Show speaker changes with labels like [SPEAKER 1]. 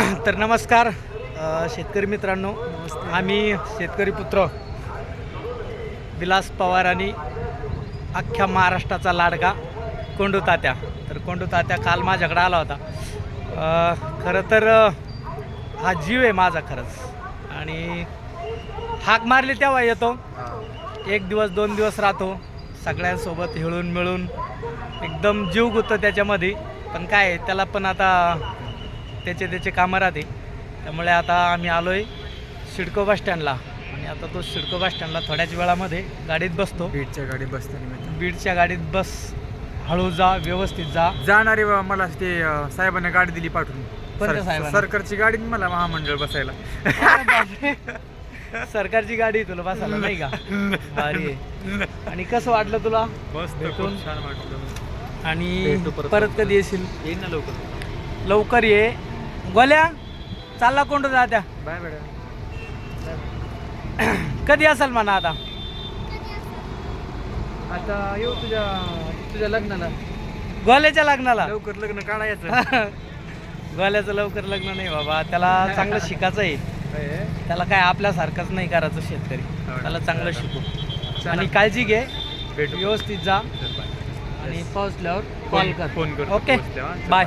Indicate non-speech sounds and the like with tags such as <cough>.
[SPEAKER 1] <coughs> तर नमस्कार शेतकरी मित्रांनो आम्ही शेतकरी पुत्र विलास पवार आणि अख्ख्या महाराष्ट्राचा लाडका कोंडू तात्या. तर कोंडू तात्या काल माझ्याकडे आला होता. खरं तर हा जीव आहे माझा खरंच. आणि हाक मारली तेव्हा येतो. एक दिवस दोन दिवस राहतो. सगळ्यांसोबत हिळून मिळून एकदम जीव गुतो त्याच्यामध्ये. पण काय आहे, त्याला पण आता त्याचे त्याचे कामं राहते. त्यामुळे आता आम्ही आलो आहे सिडको बस स्टँडला. आणि आता तो सिडको बस स्टँडला थोड्याच वेळामध्ये गाडीत बसतो.
[SPEAKER 2] बीटच्या गाडी बसताना
[SPEAKER 1] बीडच्या गाडीत बस हळू जा व्यवस्थित जा.
[SPEAKER 2] जाणारे बाबा मला ते अं, साहेबांनी गाडी दिली पाठवून.
[SPEAKER 1] कोणत्या
[SPEAKER 2] सर-
[SPEAKER 1] साहेबांना?
[SPEAKER 2] सरकारची गाडी मला महामंडळ बसायला.
[SPEAKER 1] सरकारची गाडी आहे तुला बसायला नाही का? भारी आहे. आणि कसं वाटलं तुला?
[SPEAKER 2] मस्त
[SPEAKER 1] भेटून.
[SPEAKER 2] खूप छान वाटलं.
[SPEAKER 1] आणि
[SPEAKER 2] भेटू परत.
[SPEAKER 1] परत कधी येशील?
[SPEAKER 2] येईन ना लवकर.
[SPEAKER 1] लवकर ये. गोल्या चालला कोण त्या
[SPEAKER 2] बाय मॅडम.
[SPEAKER 1] कधी असेल म्हणा आता?
[SPEAKER 2] आता येऊ तुझ्या तुझ्या लग्नाला.
[SPEAKER 1] गोल्याच्या लग्नाला?
[SPEAKER 2] लवकर लग्न काढायचं <laughs>
[SPEAKER 1] गोल्याचं लवकर लग्न नाही बाबा. त्याला चांगलं शिकायचं आहे? त्याला काय आपल्यासारखंच नाही करायचं शेतकरी.
[SPEAKER 2] हो.
[SPEAKER 1] त्याला चांगलं शिकू. आणि काळजी घे.
[SPEAKER 2] भेटू.
[SPEAKER 1] व्यवस्थित जा. आणि पोहोचल्यावर कॉल कर.
[SPEAKER 2] फोन करतो
[SPEAKER 1] ओके. बाय.